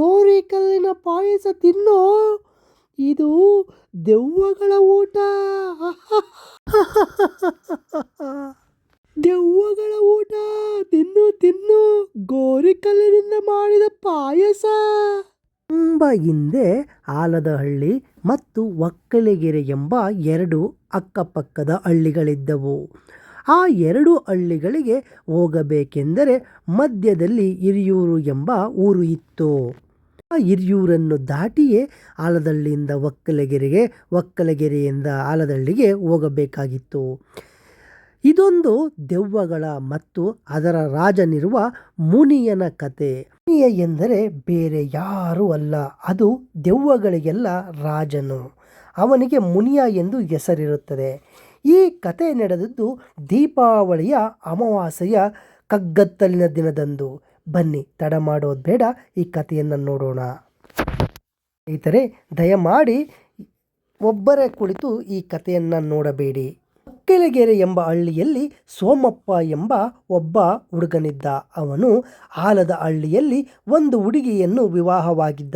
ಗೋರಿ ಕಲ್ಲಿನ ಪಾಯಸ ತಿನ್ನೋ? ಇದು ದೆವ್ವಗಳ ಊಟ. ದೆವ್ವಗಳ ಊಟ. ತಿನ್ನು ತಿನ್ನು. ಗೋರಿಕಲ್ಲಿನಿಂದ ಮಾಡಿದ ಪಾಯಸ. ತುಂಬ ಹಿಂದೆ ಆಲದಹಳ್ಳಿ ಮತ್ತು ಒಕ್ಕಲಿಗೆರೆ ಎಂಬ ಎರಡು ಅಕ್ಕಪಕ್ಕದ ಹಳ್ಳಿಗಳಿದ್ದವು. ಆ ಎರಡು ಹಳ್ಳಿಗಳಿಗೆ ಹೋಗಬೇಕೆಂದರೆ ಮಧ್ಯದಲ್ಲಿ ಹಿರಿಯೂರು ಎಂಬ ಊರು ಇತ್ತು. ಹಿರಿಯೂರನ್ನು ದಾಟಿಯೇ ಆಲದಳ್ಳಿಯಿಂದ ಒಕ್ಕಲಗೆರೆಗೆ, ಒಕ್ಕಲಗೆರೆಯಿಂದ ಆಲದಳ್ಳಿಗೆ ಹೋಗಬೇಕಾಗಿತ್ತು. ಇದೊಂದು ದೆವ್ವಗಳ ಮತ್ತು ಅದರ ರಾಜನಿರುವ ಮುನಿಯನ ಕತೆ. ಮುನಿಯ ಎಂದರೆ ಬೇರೆ ಯಾರೂ ಅಲ್ಲ, ಅದು ದೆವ್ವಗಳಿಗೆಲ್ಲ ರಾಜನು. ಅವನಿಗೆ ಮುನಿಯ ಎಂದು ಹೆಸರಿರುತ್ತದೆ. ಈ ಕತೆ ನಡೆದದ್ದು ದೀಪಾವಳಿಯ ಅಮಾವಾಸ್ಯೆಯ ಕಗ್ಗತ್ತಲಿನ ದಿನದಂದು. ಬನ್ನಿ, ತಡ ಮಾಡೋದು ಬೇಡ, ಈ ಕಥೆಯನ್ನು ನೋಡೋಣ. ಸ್ನೇಹಿತರೆ, ದಯಮಾಡಿ ಒಬ್ಬರೇ ಕುಳಿತು ಈ ಕಥೆಯನ್ನು ನೋಡಬೇಡಿ. ಕೆಳಗೆರೆ ಎಂಬ ಹಳ್ಳಿಯಲ್ಲಿ ಸೋಮಪ್ಪ ಎಂಬ ಒಬ್ಬ ಹುಡುಗನಿದ್ದ. ಅವನು ಆಲದ ಹಳ್ಳಿಯಲ್ಲಿ ಒಂದು ಹುಡುಗಿಯನ್ನು ವಿವಾಹವಾಗಿದ್ದ.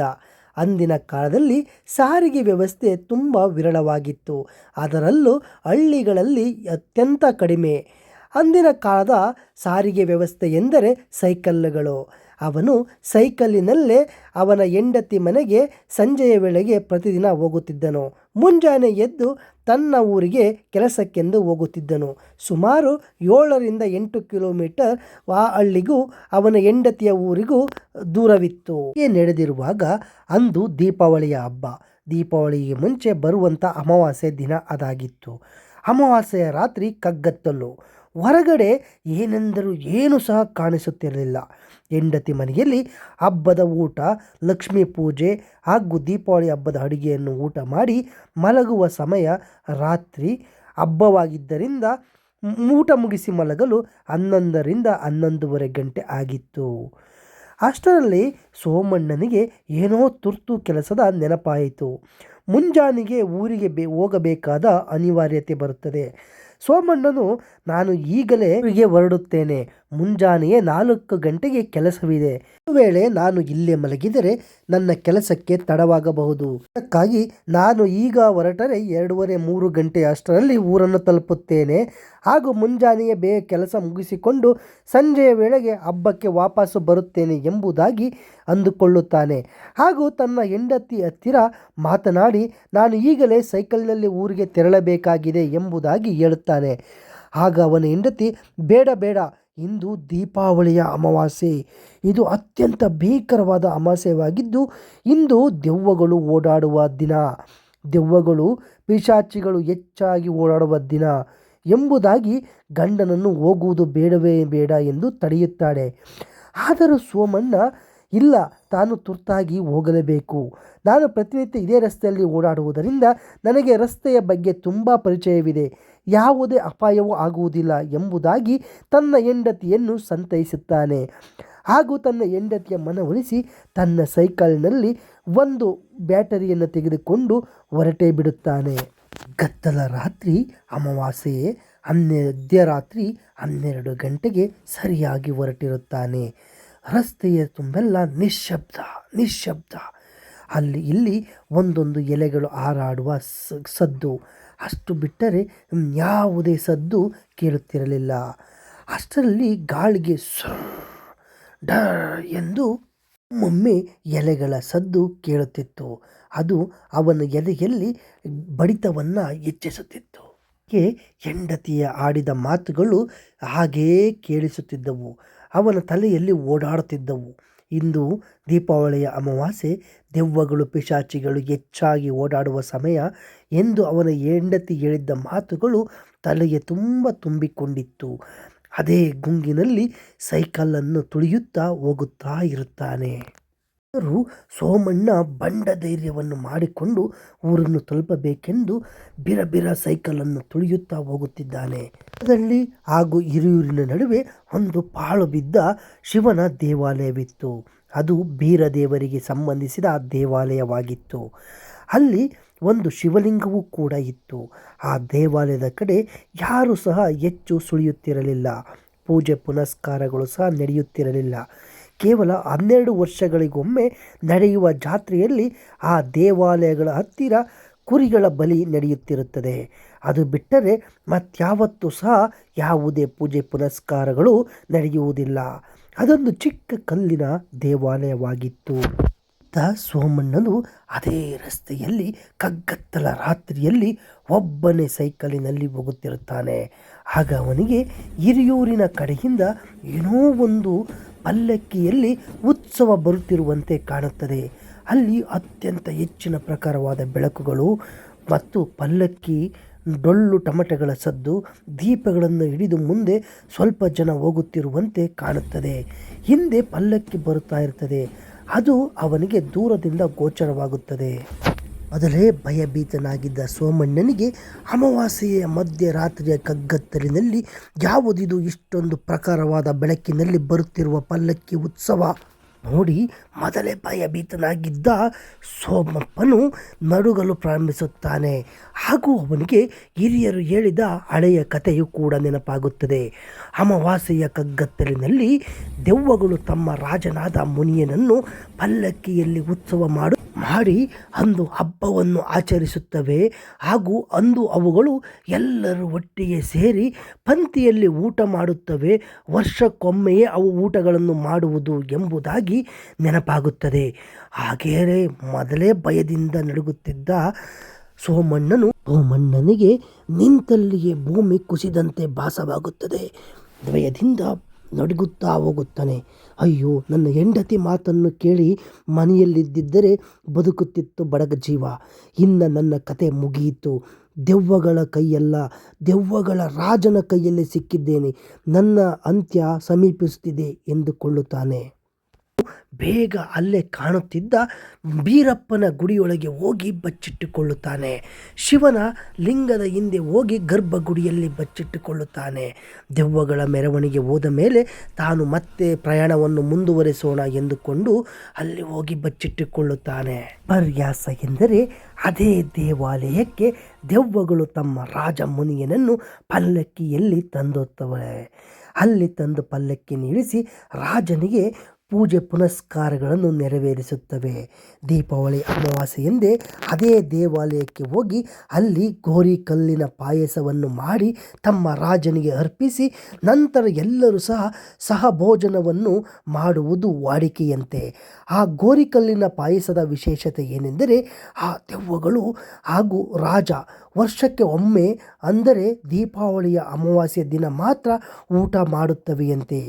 ಅಂದಿನ ಕಾಲದಲ್ಲಿ ಸಾರಿಗೆ ವ್ಯವಸ್ಥೆ ತುಂಬ ವಿರಳವಾಗಿತ್ತು. ಅದರಲ್ಲೂ ಹಳ್ಳಿಗಳಲ್ಲಿ ಅತ್ಯಂತ ಕಡಿಮೆ. ಅಂದಿನ ಕಾಲದ ಸಾರಿಗೆ ವ್ಯವಸ್ಥೆ ಎಂದರೆ ಸೈಕಲ್ಗಳು. ಅವನು ಸೈಕಲ್ಲಿನಲ್ಲೇ ಅವನ ಹೆಂಡತಿ ಮನೆಗೆ ಸಂಜೆಯ ವೇಳೆಗೆ ಪ್ರತಿದಿನ ಹೋಗುತ್ತಿದ್ದನು. ಮುಂಜಾನೆ ಎದ್ದು ತನ್ನ ಊರಿಗೆ ಕೆಲಸಕ್ಕೆಂದು ಹೋಗುತ್ತಿದ್ದನು. ಸುಮಾರು ಏಳರಿಂದ ಎಂಟು ಕಿಲೋಮೀಟರ್ ಆ ಹಳ್ಳಿಗೂ ಅವನ ಹೆಂಡತಿಯ ಊರಿಗೂ ದೂರವಿತ್ತು. ಏ ನಡೆದಿರುವಾಗ ಅಂದು ದೀಪಾವಳಿಯ ಹಬ್ಬ. ದೀಪಾವಳಿಗೆ ಮುಂಚೆ ಬರುವಂಥ ಅಮಾವಾಸ್ಯೆ ದಿನ ಅದಾಗಿತ್ತು. ಅಮಾವಾಸ್ಯೆಯ ರಾತ್ರಿ ಕಗ್ಗತ್ತಲು ಹೊರಗಡೆ ಏನೆಂದರೂ ಏನು ಸಹ ಕಾಣಿಸುತ್ತಿರಲಿಲ್ಲ. ಹೆಂಡತಿ ಮನೆಯಲ್ಲಿ ಹಬ್ಬದ ಊಟ, ಲಕ್ಷ್ಮೀ ಪೂಜೆ ಹಾಗೂ ದೀಪಾವಳಿ ಹಬ್ಬದ ಅಡುಗೆಯನ್ನು ಊಟ ಮಾಡಿ ಮಲಗುವ ಸಮಯ ರಾತ್ರಿ ಹಬ್ಬವಾಗಿದ್ದರಿಂದ ಊಟ ಮುಗಿಸಿ ಮಲಗಲು ಹನ್ನೊಂದರಿಂದ ಹನ್ನೊಂದುವರೆ ಗಂಟೆ ಆಗಿತ್ತು. ಅಷ್ಟರಲ್ಲಿ ಸೋಮಣ್ಣನಿಗೆ ಏನೋ ತುರ್ತು ಕೆಲಸದ ನೆನಪಾಯಿತು. ಮುಂಜಾನೆಗೆ ಊರಿಗೆ ಬೇ, ಹೋಗಬೇಕಾದ ಅನಿವಾರ್ಯತೆ ಬರುತ್ತದೆ. ಸೋಮಣ್ಣನು ನಾನು ಈಗಲೇ ಹೊರಡುತ್ತೇನೆ. ಮುಂಜಾನೆಯೇ ನಾಲ್ಕು ಗಂಟೆಗೆ ಕೆಲಸವಿದೆ. ಒಂದು ವೇಳೆ ನಾನು ಇಲ್ಲೇ ಮಲಗಿದರೆ ನನ್ನ ಕೆಲಸಕ್ಕೆ ತಡವಾಗಬಹುದು. ಅದಕ್ಕಾಗಿ ನಾನು ಈಗ ಹೊರಟರೆ ಎರಡೂವರೆ ಮೂರು ಗಂಟೆ ಅಷ್ಟರಲ್ಲಿ ಊರನ್ನು ತಲುಪುತ್ತೇನೆ. ಹಾಗೂ ಮುಂಜಾನೆಯೇ ಬೇಗ ಕೆಲಸ ಮುಗಿಸಿಕೊಂಡು ಸಂಜೆಯ ವೇಳೆಗೆ ಹಬ್ಬಕ್ಕೆ ವಾಪಸ್ಸು ಬರುತ್ತೇನೆ ಎಂಬುದಾಗಿ ಅಂದುಕೊಳ್ಳುತ್ತಾನೆ. ಹಾಗೂ ತನ್ನ ಹೆಂಡತಿ ಹತ್ತಿರ ಮಾತನಾಡಿ, ನಾನು ಈಗಲೇ ಸೈಕಲ್ನಲ್ಲಿ ಊರಿಗೆ ತೆರಳಬೇಕಾಗಿದೆ ಎಂಬುದಾಗಿ ಹೇಳುತ್ತಾನೆ. ಆಗ ಅವನ ಹೆಂಡತಿ, ಬೇಡ ಬೇಡ, ಇಂದು ದೀಪಾವಳಿಯ ಅಮಾವಾಸ್ಯೆ. ಇದು ಅತ್ಯಂತ ಭೀಕರವಾದ ಅಮಾವಾಸ್ಯವಾಗಿದ್ದು ಇಂದು ದೆವ್ವಗಳು ಓಡಾಡುವ ದಿನ. ದೆವ್ವಗಳು, ಪಿಶಾಚಿಗಳು ಹೆಚ್ಚಾಗಿ ಓಡಾಡುವ ದಿನ ಎಂಬುದಾಗಿ ಗಂಡನನ್ನು ಹೋಗುವುದು ಬೇಡವೇ ಬೇಡ ಎಂದು ತಡೆಯುತ್ತಾಳೆ. ಆದರೂ ಸೋಮಣ್ಣ ಇಲ್ಲ, ತಾನು ತುರ್ತಾಗಿ ಹೋಗಲೇಬೇಕು. ನಾನು ಪ್ರತಿನಿತ್ಯ ಇದೇ ರಸ್ತೆಯಲ್ಲಿ ಓಡಾಡುವುದರಿಂದ ನನಗೆ ರಸ್ತೆಯ ಬಗ್ಗೆ ತುಂಬ ಪರಿಚಯವಿದೆ. ಯಾವುದೇ ಅಪಾಯವೂ ಆಗುವುದಿಲ್ಲ ಎಂಬುದಾಗಿ ತನ್ನ ಹೆಂಡತಿಯನ್ನು ಸಂತೈಸುತ್ತಾನೆ. ಹಾಗೂ ತನ್ನ ಹೆಂಡತಿಯ ಮನವೊಲಿಸಿ ತನ್ನ ಸೈಕಲ್ನಲ್ಲಿ ಒಂದು ಬ್ಯಾಟರಿಯನ್ನು ತೆಗೆದುಕೊಂಡು ಹೊರಟೇ ಬಿಡುತ್ತಾನೆ. ಗದ್ದಲ ರಾತ್ರಿ ಅಮಾವಾಸ್ಯೆ ಹನ್ನೆ ಮಧ್ಯರಾತ್ರಿ ಹನ್ನೆರಡು ಗಂಟೆಗೆ ಸರಿಯಾಗಿ ಹೊರಟಿರುತ್ತಾನೆ. ರಸ್ತೆಯ ತುಂಬೆಲ್ಲ ನಿಶ್ಶಬ್ದ ನಿಶ್ಶಬ್ದ. ಅಲ್ಲಿ, ಇಲ್ಲಿ ಒಂದೊಂದು ಎಲೆಗಳು ಹಾರಾಡುವ ಸದ್ದು. ಅಷ್ಟು ಬಿಟ್ಟರೆ ಯಾವುದೇ ಸದ್ದು ಕೇಳುತ್ತಿರಲಿಲ್ಲ. ಅಷ್ಟರಲ್ಲಿ ಗಾಳಿಗೆ ಸುರ್, ಡರ್ ಎಂದು ಒಮ್ಮೆ ಎಲೆಗಳ ಸದ್ದು ಕೇಳುತ್ತಿತ್ತು. ಅದು ಅವನ ಎದೆಯಲ್ಲಿ ಬಡಿತವನ್ನು ಹೆಚ್ಚಿಸುತ್ತಿತ್ತು. ಹೆಂಡತಿಯ ಆಡಿದ ಮಾತುಗಳು ಹಾಗೇ ಕೇಳಿಸುತ್ತಿದ್ದವು. ಅವನ ತಲೆಯಲ್ಲಿ ಓಡಾಡುತ್ತಿದ್ದವು. ಇಂದು ದೀಪಾವಳಿಯ ಅಮಾವಾಸ್ಯೆ, ದೆವ್ವಗಳು ಪಿಶಾಚಿಗಳು ಹೆಚ್ಚಾಗಿ ಓಡಾಡುವ ಸಮಯ ಎಂದು ಅವನ ಹೆಂಡತಿ ಹೇಳಿದ್ದ ಮಾತುಗಳು ತಲೆಗೆ ತುಂಬ ತುಂಬಿಕೊಂಡಿತ್ತು. ಅದೇ ಗುಂಗಿನಲ್ಲಿ ಸೈಕಲನ್ನು ತುಳಿಯುತ್ತಾ ಹೋಗುತ್ತಾ ಇರುತ್ತಾನೆ. ಅವರು ಸೋಮಣ್ಣ ಬಂಡ ಧೈರ್ಯವನ್ನು ಮಾಡಿಕೊಂಡು ಊರನ್ನು ತಲುಪಬೇಕೆಂದು ಬಿರಬಿರ ಸೈಕಲನ್ನು ತುಳಿಯುತ್ತಾ ಹೋಗುತ್ತಿದ್ದಾನೆ. ಅದರಲ್ಲಿ ಹಾಗೂ ಹಿರಿಯೂರಿನ ನಡುವೆ ಒಂದು ಪಾಳು ಬಿದ್ದ ಶಿವನ ದೇವಾಲಯವಿತ್ತು. ಅದು ಬೀರದೇವರಿಗೆ ಸಂಬಂಧಿಸಿದ ದೇವಾಲಯವಾಗಿತ್ತು. ಅಲ್ಲಿ ಒಂದು ಶಿವಲಿಂಗವೂ ಕೂಡ ಇತ್ತು. ಆ ದೇವಾಲಯದ ಕಡೆ ಯಾರೂ ಸಹ ಹೆಚ್ಚು ಸುಳಿಯುತ್ತಿರಲಿಲ್ಲ. ಪೂಜೆ ಪುನಸ್ಕಾರಗಳು ಸಹ ನಡೆಯುತ್ತಿರಲಿಲ್ಲ. ಕೇವಲ ಹನ್ನೆರಡು ವರ್ಷಗಳಿಗೊಮ್ಮೆ ನಡೆಯುವ ಜಾತ್ರೆಯಲ್ಲಿ ಆ ದೇವಾಲಯಗಳ ಹತ್ತಿರ ಕುರಿಗಳ ಬಲಿ ನಡೆಯುತ್ತಿರುತ್ತದೆ. ಅದು ಬಿಟ್ಟರೆ ಮತ್ಯಾವತ್ತೂ ಸಹ ಯಾವುದೇ ಪೂಜೆ ಪುನಸ್ಕಾರಗಳು ನಡೆಯುವುದಿಲ್ಲ. ಅದೊಂದು ಚಿಕ್ಕ ಕಲ್ಲಿನ ದೇವಾಲಯವಾಗಿತ್ತು. ಸೋಮಣ್ಣನು ಅದೇ ರಸ್ತೆಯಲ್ಲಿ ಕಗ್ಗತ್ತಲ ರಾತ್ರಿಯಲ್ಲಿ ಒಬ್ಬನೇ ಸೈಕಲಿನಲ್ಲಿ ಹೋಗುತ್ತಿರುತ್ತಾನೆ. ಆಗ ಅವನಿಗೆ ಹಿರಿಯೂರಿನ ಕಡೆಯಿಂದ ಏನೋ ಒಂದು ಪಲ್ಲಕ್ಕಿಯಲ್ಲಿ ಉತ್ಸವ ಬರುತ್ತಿರುವಂತೆ ಕಾಣುತ್ತದೆ. ಅಲ್ಲಿ ಅತ್ಯಂತ ಹೆಚ್ಚಿನ ಪ್ರಕಾರವಾದ ಬೆಳಕುಗಳು ಮತ್ತು ಪಲ್ಲಕ್ಕಿ, ಡೊಳ್ಳು ಟಮಟೆಗಳ ಸದ್ದು, ದೀಪಗಳನ್ನು ಹಿಡಿದು ಮುಂದೆ ಸ್ವಲ್ಪ ಜನ ಹೋಗುತ್ತಿರುವಂತೆ ಕಾಣುತ್ತದೆ. ಹಿಂದೆ ಪಲ್ಲಕ್ಕಿ ಬರುತ್ತಾ ಇರ್ತದೆ ಅದು ಅವನಿಗೆ ದೂರದಿಂದ ಗೋಚರವಾಗುತ್ತದೆ. ಮೊದಲೇ ಭಯಭೀತನಾಗಿದ್ದ ಸೋಮಣ್ಣನಿಗೆ ಅಮಾವಾಸ್ಯೆಯ ಮಧ್ಯರಾತ್ರಿಯ ಕಗ್ಗತ್ತಲಿನಲ್ಲಿ ಯಾವುದಿದು ಇಷ್ಟೊಂದು ಪ್ರಕಾರವಾದ ಬೆಳಕಿನಲ್ಲಿ ಬರುತ್ತಿರುವ ಪಲ್ಲಕ್ಕಿ ಉತ್ಸವ. ನೋಡಿ ಮೊದಲೇ ಭಯಭೀತನಾಗಿದ್ದ ಸೋಮಪ್ಪನು ನಡುಗಲು ಪ್ರಾರಂಭಿಸುತ್ತಾನೆ. ಹಾಗೂ ಅವನಿಗೆ ಹಿರಿಯರು ಹೇಳಿದ ಹಳೆಯ ಕಥೆಯು ಕೂಡ ನೆನಪಾಗುತ್ತದೆ. ಅಮಾವಾಸ್ಯೆಯ ಕಗ್ಗತ್ತಲಿನಲ್ಲಿ ದೆವ್ವಗಳು ತಮ್ಮ ರಾಜನಾದ ಮುನಿಯನನ್ನು ಪಲ್ಲಕ್ಕಿಯಲ್ಲಿ ಉತ್ಸವ ಮಾಡು, ಮಾಡಿ ಅಂದು ಹಬ್ಬವನ್ನು ಆಚರಿಸುತ್ತವೆ. ಹಾಗೂ ಅಂದು ಅವುಗಳು ಎಲ್ಲರೂ ಒಟ್ಟಿಗೆ ಸೇರಿ ಪಂಕ್ತಿಯಲ್ಲಿ ಊಟ ಮಾಡುತ್ತವೆ. ವರ್ಷಕ್ಕೊಮ್ಮೆಯೇ ಅವು ಊಟಗಳನ್ನು ಮಾಡುವುದು ಎಂಬುದಾಗಿ ನೆನಪಾಗುತ್ತದೆ. ಹಾಗೆಯೇ ಮೊದಲೇ ಭಯದಿಂದ ನಡುಗುತ್ತಿದ್ದ ಸೋಮಣ್ಣನು ಸೋಮಣ್ಣನಿಗೆ ನಿಂತಲ್ಲಿಯೇ ಭೂಮಿ ಕುಸಿದಂತೆ ಭಾಸವಾಗುತ್ತದೆ. ಭಯದಿಂದ ನಡುಗುತ್ತಾ ಹೋಗುತ್ತಾನೆ. ಅಯ್ಯೋ, ನನ್ನ ಹೆಂಡತಿ ಮಾತನ್ನು ಕೇಳಿ ಮನೆಯಲ್ಲಿದ್ದಿದ್ದರೆ ಬದುಕುತ್ತಿತ್ತು ಬಡಗ ಜೀವ ಇನ್ನು ನನ್ನ ಕತೆ ಮುಗಿಯಿತು. ದೆವ್ವಗಳ ಕೈಯಲ್ಲ, ದೆವ್ವಗಳ ರಾಜನ ಕೈಯಲ್ಲಿ ಸಿಕ್ಕಿದ್ದೇನೆ. ನನ್ನ ಅಂತ್ಯ ಸಮೀಪಿಸುತ್ತಿದೆ ಎಂದುಕೊಳ್ಳುತ್ತಾನೆ. ಬೇಗ ಅಲ್ಲೇ ಕಾಣುತ್ತಿದ್ದ ಬೀರಪ್ಪನ ಗುಡಿಯೊಳಗೆ ಹೋಗಿ ಬಚ್ಚಿಟ್ಟುಕೊಳ್ಳುತ್ತಾನೆ. ಶಿವನ ಲಿಂಗದ ಹಿಂದೆ ಹೋಗಿ ಗರ್ಭಗುಡಿಯಲ್ಲಿ ಬಚ್ಚಿಟ್ಟುಕೊಳ್ಳುತ್ತಾನೆ. ದೆವ್ವಗಳ ಮೆರವಣಿಗೆ ಹೋದ ಮೇಲೆ ತಾನು ಮತ್ತೆ ಪ್ರಯಾಣವನ್ನು ಮುಂದುವರಿಸೋಣ ಎಂದುಕೊಂಡು ಅಲ್ಲಿ ಹೋಗಿ ಬಚ್ಚಿಟ್ಟುಕೊಳ್ಳುತ್ತಾನೆ. ಪರ್ಯಾಸ ಎಂದರೆ ಅದೇ ದೇವಾಲಯಕ್ಕೆ ದೆವ್ವಗಳು ತಮ್ಮ ರಾಜ ಮುನಿಯನನ್ನು ಪಲ್ಲಕ್ಕಿಯಲ್ಲಿ ತಂದೊತ್ತವೆ. ಅಲ್ಲಿ ತಂದು ಪಲ್ಲಕ್ಕಿ ನಿಲ್ಲಿಸಿ ರಾಜನಿಗೆ ಪೂಜೆ ಪುನಸ್ಕಾರಗಳನ್ನು ನೆರವೇರಿಸುತ್ತವೆ. ದೀಪಾವಳಿ ಅಮಾವಾಸ್ಯೆಯಂದೇ ಅದೇ ದೇವಾಲಯಕ್ಕೆ ಹೋಗಿ ಅಲ್ಲಿ ಗೋರಿ ಕಲ್ಲಿನ ಪಾಯಸವನ್ನು ಮಾಡಿ ತಮ್ಮ ರಾಜನಿಗೆ ಅರ್ಪಿಸಿ ನಂತರ ಎಲ್ಲರೂ ಸಹ ಸಹಭೋಜನವನ್ನು ಮಾಡುವುದು ವಾಡಿಕೆಯಂತೆ. ಆ ಗೋರಿಕಲ್ಲಿನ ಪಾಯಸದ ವಿಶೇಷತೆ ಏನೆಂದರೆ ಆ ದೆವ್ವಗಳು ಹಾಗೂ ರಾಜ ವರ್ಷಕ್ಕೆ ಒಮ್ಮೆ ಅಂದರೆ ದೀಪಾವಳಿಯ ಅಮಾವಾಸ್ಯೆ ದಿನ ಮಾತ್ರ ಊಟ ಮಾಡುತ್ತವೆಯಂತೆ.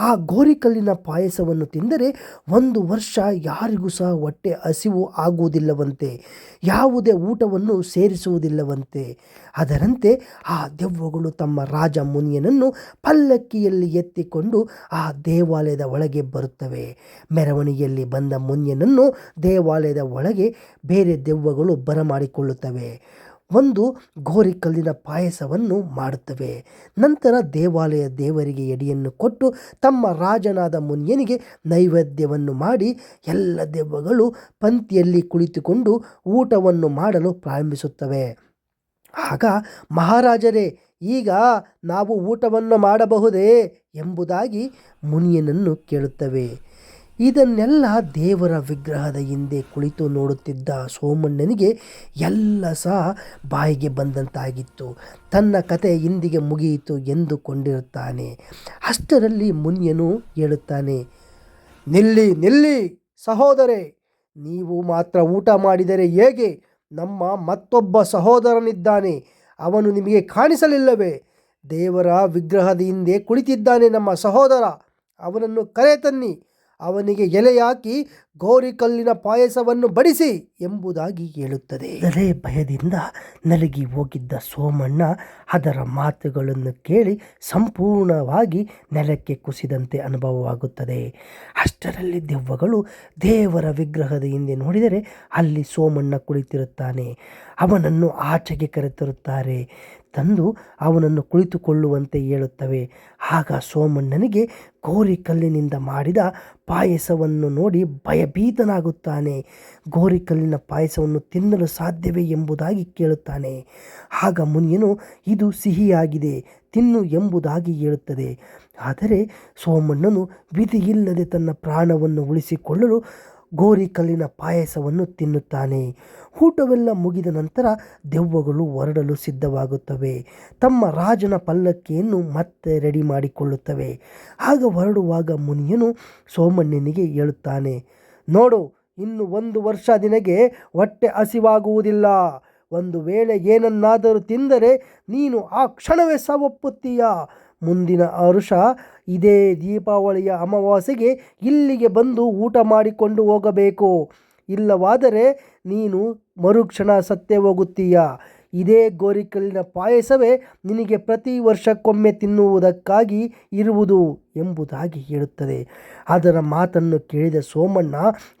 ಆ ಗೋರಿಕಲ್ಲಿನ ಪಾಯಸವನ್ನು ತಿಂದರೆ ಒಂದು ವರ್ಷ ಯಾರಿಗೂ ಸಹ ಹೊಟ್ಟೆ ಹಸಿವು ಆಗುವುದಿಲ್ಲವಂತೆ, ಯಾವುದೇ ಊಟವನ್ನು ಸೇರಿಸುವುದಿಲ್ಲವಂತೆ. ಅದರಂತೆ ಆ ದೆವ್ವಗಳು ತಮ್ಮ ರಾಜ ಮುನಿಯನನ್ನು ಪಲ್ಲಕ್ಕಿಯಲ್ಲಿ ಎತ್ತಿಕೊಂಡು ಆ ದೇವಾಲಯದ ಒಳಗೆ ಬರುತ್ತವೆ. ಮೆರವಣಿಗೆಯಲ್ಲಿ ಬಂದ ಮುನಿಯನನ್ನು ದೇವಾಲಯದ ಒಳಗೆ ಬೇರೆ ದೆವ್ವಗಳು ಬರಮಾಡಿಕೊಳ್ಳುತ್ತವೆ. ಒಂದು ಗೋರಿಕಲ್ಲಿನ ಪಾಯಸವನ್ನು ಮಾಡುತ್ತವೆ. ನಂತರ ದೇವಾಲಯ ದೇವರಿಗೆ ಎಡೆಯನ್ನು ಕೊಟ್ಟು ತಮ್ಮ ರಾಜನಾದ ಮುನಿಯನಿಗೆ ನೈವೇದ್ಯವನ್ನು ಮಾಡಿ ಎಲ್ಲ ದೆವ್ವಗಳು ಪಂಕ್ತಿಯಲ್ಲಿ ಕುಳಿತುಕೊಂಡು ಊಟವನ್ನು ಮಾಡಲು ಪ್ರಾರಂಭಿಸುತ್ತವೆ. ಆಗ ಮಹಾರಾಜರೇ, ಈಗ ನಾವು ಊಟವನ್ನು ಮಾಡಬಹುದೇ ಎಂಬುದಾಗಿ ಮುನಿಯನನ್ನು ಕೇಳುತ್ತವೆ. ಇದನ್ನೆಲ್ಲ ದೇವರ ವಿಗ್ರಹದ ಹಿಂದೆ ಕುಳಿತು ನೋಡುತ್ತಿದ್ದ ಸೋಮಣ್ಣನಿಗೆ ಎಲ್ಲ ಸಹ ಬಾಯಿಗೆ ಬಂದಂತಾಗಿತ್ತು. ತನ್ನ ಕತೆ ಇಂದಿಗೆ ಮುಗಿಯಿತು ಎಂದುಕೊಂಡಿರುತ್ತಾನೆ ಅಷ್ಟರಲ್ಲಿ ಮುನಿಯನು ಹೇಳುತ್ತಾನೆ, ನಿಲ್ಲಿ ನಿಲ್ಲಿ, ಸಹೋದರೆ! ನೀವು ಮಾತ್ರ ಊಟ ಮಾಡಿದರೆ ಹೇಗೆ? ನಮ್ಮ ಮತ್ತೊಬ್ಬ ಸಹೋದರನಿದ್ದಾನೆ. ಅವನು ನಿಮಗೆ ಕಾಣಿಸಲಿಲ್ಲವೇ? ದೇವರ ವಿಗ್ರಹದ ಹಿಂದೆ ಕುಳಿತಿದ್ದಾನೆ ನಮ್ಮ ಸಹೋದರ. ಅವನನ್ನು ಕರೆ ತನ್ನಿ ಅವನಿಗೆ ಎಲೆಯಾಕಿ ಗೋರಿಕಲ್ಲಿನ ಪಾಯಸವನ್ನು ಬಡಿಸಿ ಎಂಬುದಾಗಿ ಹೇಳುತ್ತದೆ. ಅದೇ ಭಯದಿಂದ ನಲಗಿ ಹೋಗಿದ್ದ ಸೋಮಣ್ಣ ಅದರ ಮಾತುಗಳನ್ನು ಕೇಳಿ ಸಂಪೂರ್ಣವಾಗಿ ನೆಲಕ್ಕೆ ಕುಸಿದಂತೆ ಅನುಭವವಾಗುತ್ತದೆ. ಅಷ್ಟರಲ್ಲಿ ದೆವ್ವಗಳು ದೇವರ ವಿಗ್ರಹದ ಹಿಂದೆ ನೋಡಿದರೆ ಅಲ್ಲಿ ಸೋಮಣ್ಣ ಕುಳಿತಿರುತ್ತಾನೆ. ಅವನನ್ನು ಆಚೆಗೆ ಕರೆತರುತ್ತಾರೆ. ತಂದು ಅವನನ್ನು ಕುಳಿತುಕೊಳ್ಳುವಂತೆ ಹೇಳುತ್ತವೆ. ಆಗ ಸೋಮಣ್ಣನಿಗೆ ಗೋರಿಕಲ್ಲಿನಿಂದ ಮಾಡಿದ ಪಾಯಸವನ್ನು ನೋಡಿ ಭಯಭೀತನಾಗುತ್ತಾನೆ. ಗೋರಿಕಲ್ಲಿನ ಪಾಯಸವನ್ನು ತಿನ್ನಲು ಸಾಧ್ಯವೇ ಎಂಬುದಾಗಿ ಕೇಳುತ್ತಾನೆ. ಆಗ ಮುನಿಯನು, ಇದು ಸಿಹಿಯಾಗಿದೆ, ತಿನ್ನು ಎಂಬುದಾಗಿ ಹೇಳುತ್ತದೆ. ಆದರೆ ಸೋಮಣ್ಣನು ವಿಧಿಯಿಲ್ಲದೆ ತನ್ನ ಪ್ರಾಣವನ್ನು ಉಳಿಸಿಕೊಳ್ಳಲು ಗೋರಿಕಲ್ಲಿನ ಪಾಯಸವನ್ನು ತಿನ್ನುತ್ತಾನೆ. ಊಟವೆಲ್ಲ ಮುಗಿದ ನಂತರ ದೆವ್ವಗಳು ಹೊರಡಲು ಸಿದ್ಧವಾಗುತ್ತವೆ. ತಮ್ಮ ರಾಜನ ಪಲ್ಲಕ್ಕಿಯನ್ನು ಮತ್ತೆ ರೆಡಿ ಮಾಡಿಕೊಳ್ಳುತ್ತವೆ. ಆಗ ಹೊರಡುವಾಗ ಮುನಿಯನು ಸೋಮಣ್ಣನಿಗೆ ಹೇಳುತ್ತಾನೆ, ನೋಡು, ಇನ್ನು ಒಂದು ವರ್ಷ ನಿನಗೆ ಹೊಟ್ಟೆ ಹಸಿವಾಗುವುದಿಲ್ಲ. ಒಂದು ವೇಳೆ ಏನನ್ನಾದರೂ ತಿಂದರೆ ನೀನು ಆ ಕ್ಷಣವೇ ಸಾವೊಪ್ಪುತ್ತೀಯ. ಮುಂದಿನ ವರ್ಷ ಇದೇ ದೀಪಾವಳಿಯ ಅಮಾವಾಸ್ಯೆಗೆ ಇಲ್ಲಿಗೆ ಬಂದು ಊಟ ಮಾಡಿಕೊಂಡು ಹೋಗಬೇಕು. ಇಲ್ಲವಾದರೆ ನೀನು ಮರುಕ್ಷಣ ಸತ್ತೇ ಹೋಗುತ್ತೀಯ? ಇದೇ ಗೋರಿಕಲ್ಲಿನ ಪಾಯಸವೇ ನಿನಗೆ ಪ್ರತಿ ವರ್ಷಕ್ಕೊಮ್ಮೆ ತಿನ್ನುವುದಕ್ಕಾಗಿ ಇರುವುದು ಎಂಬುದಾಗಿ ಹೇಳುತ್ತದೆ. ಅದರ ಮಾತನ್ನು ಕೇಳಿದ ಸೋಮಣ್ಣ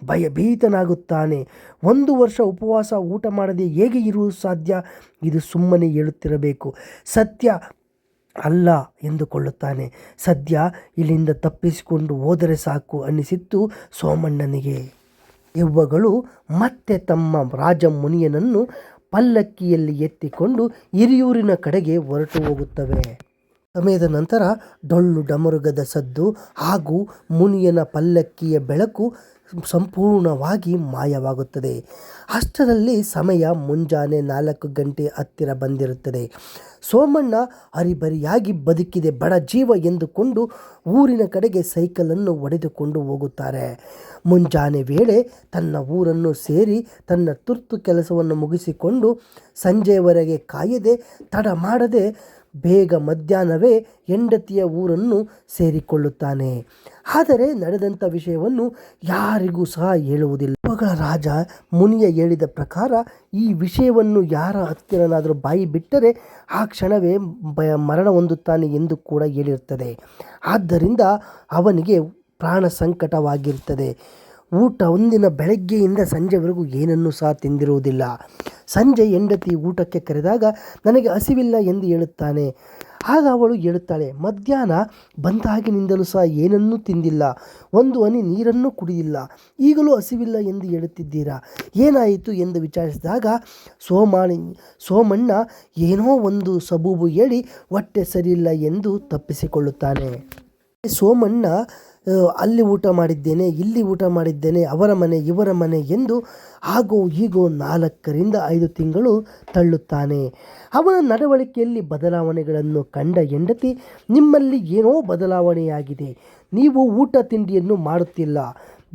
ಭಯಭೀತನಾಗುತ್ತಾನೆ. ಒಂದು ವರ್ಷ ಉಪವಾಸ ಊಟ ಮಾಡದೆ ಹೇಗೆ ಇರುವುದು ಸಾಧ್ಯ? ಇದು ಸುಮ್ಮನೆ ಹೇಳುತ್ತಿರಬೇಕು. ಸತ್ಯ ಅಲ್ಲ ಎಂದುಕೊಳ್ಳುತ್ತಾನೆ. ಸದ್ಯ ಇಲ್ಲಿಂದ ತಪ್ಪಿಸಿಕೊಂಡು ಹೋದರೆ ಸಾಕು ಅನ್ನಿಸಿತ್ತು ಸೋಮಣ್ಣನಿಗೆ. ದೆವ್ವಗಳು ಮತ್ತೆ ತಮ್ಮ ರಾಜ ಮುನಿಯನನ್ನು ಪಲ್ಲಕ್ಕಿಯಲ್ಲಿ ಎತ್ತಿಕೊಂಡು ಹಿರಿಯೂರಿನ ಕಡೆಗೆ ಹೊರಟು ಹೋಗುತ್ತವೆ. ಸಮಯದ ನಂತರ ಡೊಳ್ಳು, ಡಮರುಗದ ಸದ್ದು ಹಾಗೂ ಮುನಿಯನ ಪಲ್ಲಕ್ಕಿಯ ಬೆಳಕು ಸಂಪೂರ್ಣವಾಗಿ ಮಾಯವಾಗುತ್ತದೆ. ಅಷ್ಟರಲ್ಲಿ ಸಮಯ ಮುಂಜಾನೆ ನಾಲ್ಕು ಗಂಟೆ ಹತ್ತಿರ ಬಂದಿರುತ್ತದೆ. ಸೋಮಣ್ಣ ಹರಿಬರಿಯಾಗಿ ಬದುಕಿದೆ, ಬಡ ಜೀವ ಎಂದುಕೊಂಡು ಊರಿನ ಕಡೆಗೆ ಸೈಕಲನ್ನು ಒಡೆದುಕೊಂಡು ಹೋಗುತ್ತಾರೆ. ಮುಂಜಾನೆ ವೇಳೆ ತನ್ನ ಊರನ್ನು ಸೇರಿ ತನ್ನ ತುರ್ತು ಕೆಲಸವನ್ನು ಮುಗಿಸಿಕೊಂಡು ಸಂಜೆಯವರೆಗೆ ಕಾಯದೆ, ತಡ ಮಾಡದೆ ಬೇಗ ಮಧ್ಯಾಹ್ನವೇ ಹೆಂಡತಿಯ ಊರನ್ನು ಸೇರಿಕೊಳ್ಳುತ್ತಾನೆ. ಆದರೆ ನಡೆದಂಥ ವಿಷಯವನ್ನು ಯಾರಿಗೂ ಸಹ ಹೇಳುವುದಿಲ್ಲ. ಮಗಳ ರಾಜ ಮುನಿಯ ಹೇಳಿದ ಪ್ರಕಾರ ಈ ವಿಷಯವನ್ನು ಯಾರ ಹತ್ತಿರನಾದರೂ ಬಾಯಿ ಬಿಟ್ಟರೆ ಆ ಕ್ಷಣವೇ ಭಯ ಮರಣ ಹೊಂದುತ್ತಾನೆ ಎಂದು ಕೂಡ ಹೇಳಿರುತ್ತದೆ. ಆದ್ದರಿಂದ ಅವನಿಗೆ ಪ್ರಾಣ ಸಂಕಟವಾಗಿರುತ್ತದೆ. ಊಟ ಒಂದಿನ ಬೆಳಗ್ಗೆಯಿಂದ ಸಂಜೆವರೆಗೂ ಏನನ್ನೂ ಸಹ ತಿಂದಿರುವುದಿಲ್ಲ. ಸಂಜೆ ಹೆಂಡತಿ ಊಟಕ್ಕೆ ಕರೆದಾಗ ನನಗೆ ಹಸಿವಿಲ್ಲ ಎಂದು ಹೇಳುತ್ತಾನೆ. ಆಗ ಅವಳು ಹೇಳುತ್ತಾಳೆ, ಮಧ್ಯಾಹ್ನ ಬಂದಾಗಿನಿಂದಲೂ ಸಹ ಏನನ್ನೂ ತಿಂದಿಲ್ಲ. ಒಂದು ಹನಿ ನೀರನ್ನು ಕುಡಿದಿಲ್ಲ ಈಗಲೂ ಹಸಿವಿಲ್ಲ ಎಂದು ಹೇಳುತ್ತಿದ್ದೀರಾ? ಏನಾಯಿತು? ಎಂದು ವಿಚಾರಿಸಿದಾಗ ಸೋಮಾಣಿ ಸೋಮಣ್ಣ ಏನೋ ಒಂದು ಸಬೂಬು ಹೇಳಿ, ಹೊಟ್ಟೆ ಸರಿಯಿಲ್ಲ ಎಂದು ತಪ್ಪಿಸಿಕೊಳ್ಳುತ್ತಾನೆ. ಸೋಮಣ್ಣ ಅಲ್ಲಿ ಊಟ ಮಾಡಿದ್ದೇನೆ, ಇಲ್ಲಿ ಊಟ ಮಾಡಿದ್ದೇನೆ, ಅವರ ಮನೆ, ಇವರ ಮನೆ ಎಂದು ಹಾಗೋ ಹೀಗೋ ನಾಲ್ಕರಿಂದ ಐದು ತಿಂಗಳು ತಳ್ಳುತ್ತಾನೆ. ಅವನ ನಡವಳಿಕೆಯಲ್ಲಿ ಬದಲಾವಣೆಗಳನ್ನು ಕಂಡ ಹೆಂಡತಿ ನಿಮ್ಮಲ್ಲಿ ಏನೋ ಬದಲಾವಣೆಯಾಗಿದೆ. ನೀವು ಊಟ ತಿಂಡಿಯನ್ನು ಮಾಡುತ್ತಿಲ್ಲ.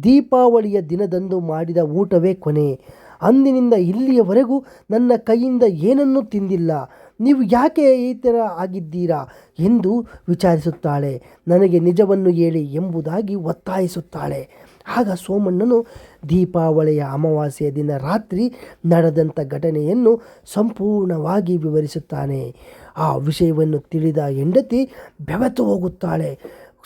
ದೀಪಾವಳಿಯ ದಿನದಂದು ಮಾಡಿದ ಊಟವೇ ಕೊನೆ. ಅಂದಿನಿಂದ ಇಲ್ಲಿಯವರೆಗೂ ನನ್ನ ಕೈಯಿಂದ ಏನನ್ನೂ ತಿಂದಿಲ್ಲ. ನೀವು ಯಾಕೆ ಈ ಥರ ಆಗಿದ್ದೀರಾ ಎಂದು ವಿಚಾರಿಸುತ್ತಾಳೆ. ನನಗೆ ನಿಜವನ್ನು ಹೇಳಿ ಎಂಬುದಾಗಿ ಒತ್ತಾಯಿಸುತ್ತಾಳೆ. ಆಗ ಸೋಮಣ್ಣನು ದೀಪಾವಳಿಯ ಅಮಾವಾಸ್ಯೆಯ ದಿನ ರಾತ್ರಿ ನಡೆದಂಥ ಘಟನೆಯನ್ನು ಸಂಪೂರ್ಣವಾಗಿ ವಿವರಿಸುತ್ತಾನೆ. ಆ ವಿಷಯವನ್ನು ತಿಳಿದ ಹೆಂಡತಿ ಬೆವೆತು ಹೋಗುತ್ತಾಳೆ.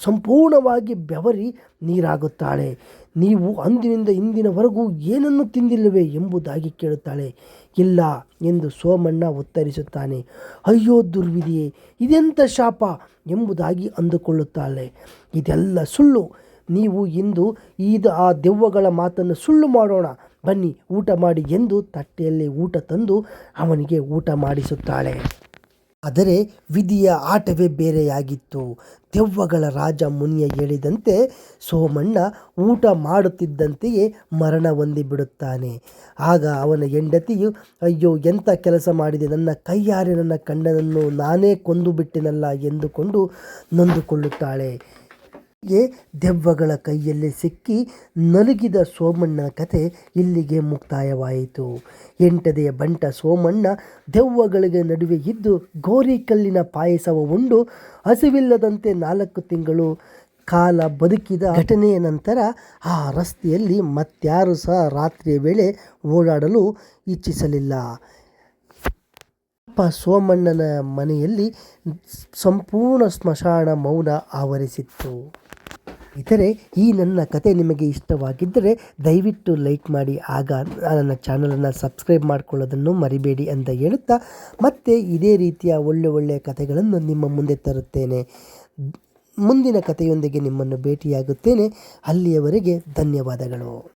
ಸಂಪೂರ್ಣವಾಗಿ ಬೆವರಿ ನೀರಾಗುತ್ತಾಳೆ. ನೀವು ಅಂದಿನಿಂದ ಇಂದಿನವರೆಗೂ ಏನನ್ನು ತಿಂದಿಲ್ಲವೇ ಎಂಬುದಾಗಿ ಕೇಳುತ್ತಾಳೆ. ಇಲ್ಲ ಎಂದು ಸೋಮಣ್ಣ ಉತ್ತರಿಸುತ್ತಾನೆ. ಅಯ್ಯೋ ದುರ್ವಿಧಿಯೇ ಇದೆಂಥ ಶಾಪ ಎಂಬುದಾಗಿ ಅಂದುಕೊಳ್ಳುತ್ತಾಳೆ. ಇದೆಲ್ಲ ಸುಳ್ಳು. ನೀವು ಇಂದು ಈದ ಆ ದೆವ್ವಗಳ ಮಾತನ್ನು ಸುಳ್ಳು ಮಾಡೋಣ. ಬನ್ನಿ ಊಟ ಮಾಡಿ ಎಂದು ತಟ್ಟೆಯಲ್ಲಿ ಊಟ ತಂದು ಅವನಿಗೆ ಊಟ ಮಾಡಿಸುತ್ತಾಳೆ. ಆದರೆ ವಿಧಿಯ ಆಟವೇ ಬೇರೆಯಾಗಿತ್ತು. ದೆವ್ವಗಳ ರಾಜ ಮುನಿಯ ಹೇಳಿದಂತೆ ಸೋಮಣ್ಣ ಊಟ ಮಾಡುತ್ತಿದ್ದಂತೆಯೇ ಮರಣ ಹೊಂದಿಬಿಡುತ್ತಾನೆ. ಆಗ ಅವನ ಹೆಂಡತಿಯು, ಅಯ್ಯೋ ಎಂಥ ಕೆಲಸ ಮಾಡಿದೆ? ನನ್ನ ಕೈಯಾರೆ ನನ್ನ ಕಂಡನನ್ನು ನಾನೇ ಕೊಂದು ಬಿಟ್ಟೆನಲ್ಲ ಎಂದುಕೊಂಡು ನೊಂದುಕೊಳ್ಳುತ್ತಾಳೆ. ದೆವ್ವಗಳ ಕೈಯಲ್ಲಿ ಸಿಕ್ಕಿ ನಲುಗಿದ ಸೋಮಣ್ಣ ಕತೆ ಇಲ್ಲಿಗೆ ಮುಕ್ತಾಯವಾಯಿತು. ಎಂಟದೆಯ ಬಂಟ ಸೋಮಣ್ಣ ದೆವ್ವಗಳಿಗೆ ನಡುವೆ ಇದ್ದು ಗೋರಿಕಲ್ಲಿನ ಪಾಯಸವ ಉಂಡು ಹಸಿವಿಲ್ಲದಂತೆ ನಾಲ್ಕು ತಿಂಗಳು ಕಾಲ ಬದುಕಿದ ಘಟನೆಯ ನಂತರ ಆ ರಸ್ತೆಯಲ್ಲಿ ಮತ್ಯಾರು ಸಹ ರಾತ್ರಿಯ ವೇಳೆ ಓಡಾಡಲು ಇಚ್ಛಿಸಲಿಲ್ಲ. ಅಪ್ಪ ಸೋಮಣ್ಣನ ಮನೆಯಲ್ಲಿ ಸಂಪೂರ್ಣ ಸ್ಮಶಾನ ಮೌನ ಆವರಿಸಿತ್ತು. ಇತರೆ ಈ ನನ್ನ ಕತೆ ನಿಮಗೆ ಇಷ್ಟವಾಗಿದ್ದರೆ ದಯವಿಟ್ಟು ಲೈಕ್ ಮಾಡಿ, ಆಗ ನನ್ನ ಚಾನಲನ್ನು ಸಬ್ಸ್ಕ್ರೈಬ್ ಮಾಡಿಕೊಳ್ಳೋದನ್ನು ಮರಿಬೇಡಿ ಅಂತ ಹೇಳುತ್ತಾ, ಮತ್ತೆ ಇದೇ ರೀತಿಯ ಒಳ್ಳೆ ಒಳ್ಳೆಯ ಕಥೆಗಳನ್ನು ನಿಮ್ಮ ಮುಂದೆ ತರುತ್ತೇನೆ. ಮುಂದಿನ ಕಥೆಯೊಂದಿಗೆ ನಿಮ್ಮನ್ನು ಭೇಟಿಯಾಗುತ್ತೇನೆ. ಅಲ್ಲಿಯವರೆಗೆ ಧನ್ಯವಾದಗಳು.